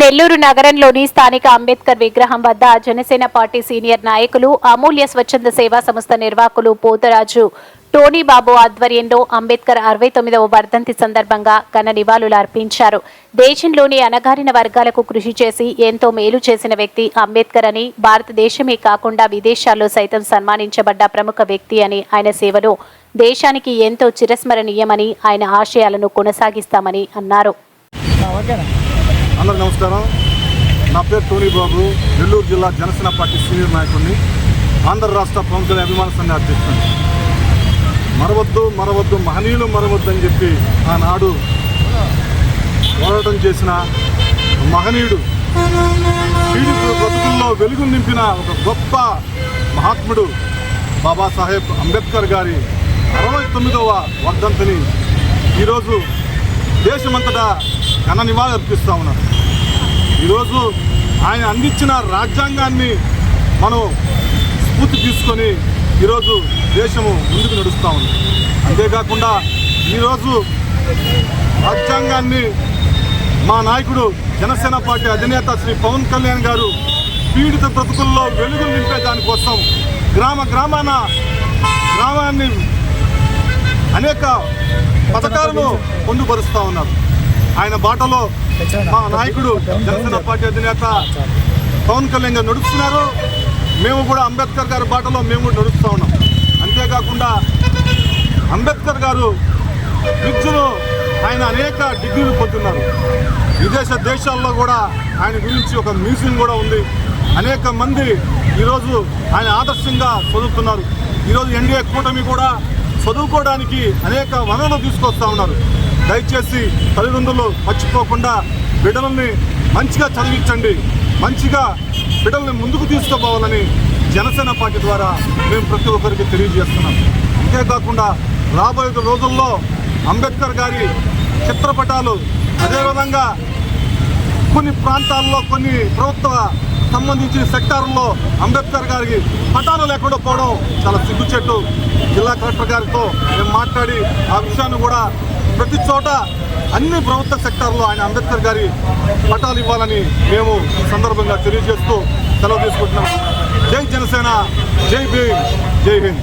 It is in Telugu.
నెల్లూరు నగరంలోని స్థానిక అంబేద్కర్ విగ్రహం వద్ద జనసేన పార్టీ సీనియర్ నాయకులు అమూల్య స్వచ్ఛంద సేవా సంస్థ నిర్వాహకులు పోతరాజు టోనీ బాబు ఆధ్వర్యంలో అంబేద్కర్ అరవై తొమ్మిదవ వర్ధంతి సందర్భంగా ఘన నివాళులు అర్పించారు. దేశంలోని అణగారిన వర్గాలకు కృషి చేసి ఎంతో మేలు చేసిన వ్యక్తి అంబేద్కర్ అని భారతదేశమే కాకుండా విదేశాల్లో సైతం సన్మానించబడ్డ ప్రముఖ వ్యక్తి అని ఆయన సేవలు దేశానికి ఎంతో చిరస్మరణీయమని ఆయన ఆశయాలను కొనసాగిస్తామని అన్నారు. అందరికి నమస్కారం. నా పేరు టోనీ బాబు. నెల్లూరు జిల్లా జనసేన పార్టీ సీనియర్ నాయకుడిని ఆంధ్ర రాష్ట్ర ప్రముఖుల అభిమాన సంఘ అధ్యక్షుడు మరవద్దు మరవద్దు మహనీయులు మరవద్దు అని చెప్పి ఆనాడు పోరాటం చేసిన మహనీయుడు పీడితుల బ్రతుకుల్లో వెలుగు నింపిన ఒక గొప్ప మహాత్ముడు బాబాసాహెబ్ అంబేద్కర్ గారి అరవై తొమ్మిదవ వర్ధంతిని ఈరోజు దేశమంతటా ఘన నివాళి అర్పిస్తూ ఉన్నారు ఈరోజు ఆయన అందించిన రాజ్యాంగాన్ని మనం స్ఫూర్తి తీసుకొని ఈరోజు దేశము ముందుకు నడుస్తూ ఉంది. అంతేకాకుండా ఈరోజు రాజ్యాంగాన్ని మా నాయకుడు జనసేన పార్టీ అధినేత శ్రీ పవన్ కళ్యాణ్ గారు పీడిత బ్రతుకుల్లో వెలుగులు నింపే దానికోసం గ్రామ గ్రామాన గ్రామాన్ని అనేక పథకాలను పొందుపరుస్తూ ఉన్నారు. ఆయన బాటలో మా నాయకుడు జనసేన పార్టీ అధినేత పవన్ కళ్యాణ్ గారు నడుస్తున్నారు మేము కూడా అంబేద్కర్ గారి బాటలో మేము కూడా నడుస్తూ ఉన్నాం. అంతేకాకుండా అంబేద్కర్ గారు విద్యను ఆయన అనేక డిగ్రీలు పొందుతున్నారు. విదేశ దేశాల్లో కూడా ఆయన గురించి ఒక మ్యూజియం కూడా ఉంది. అనేక మంది ఈరోజు ఆయన ఆదర్శంగా చదువుతున్నారు. ఈరోజు ఎన్డీఏ కూటమి కూడా చదువుకోవడానికి అనేక వనరులు తీసుకొస్తా ఉన్నారు. దయచేసి తల్లిదండ్రులు మర్చిపోకుండా బిడ్డలని మంచిగా చదివించండి. మంచిగా బిడ్డల్ని ముందుకు తీసుకుపోవాలని జనసేన పార్టీ ద్వారా మేము ప్రతి ఒక్కరికి తెలియజేస్తున్నాం. అంతేకాకుండా రాబోయే రోజుల్లో అంబేద్కర్ గారి చిత్రపటాలు అదేవిధంగా కొన్ని ప్రాంతాల్లో కొన్ని ప్రభుత్వ సంబంధించిన సెక్టార్లో అంబేద్కర్ గారికి పటాలు లేకుండా పోవడం చాలా సిగ్గుచెట్టు. జిల్లా కలెక్టర్ గారితో మేము మాట్లాడి ఆ విషయాన్ని కూడా ప్రతి చోట అన్ని ప్రభుత్వ సెక్టార్లో ఆయన అంబేద్కర్ గారి పటాలు ఇవ్వాలని మేము ఈ సందర్భంగా తెలియజేస్తూ సెలవు తీసుకుంటున్నాం. జై జనసేన జై భీమ్ జై హింద్.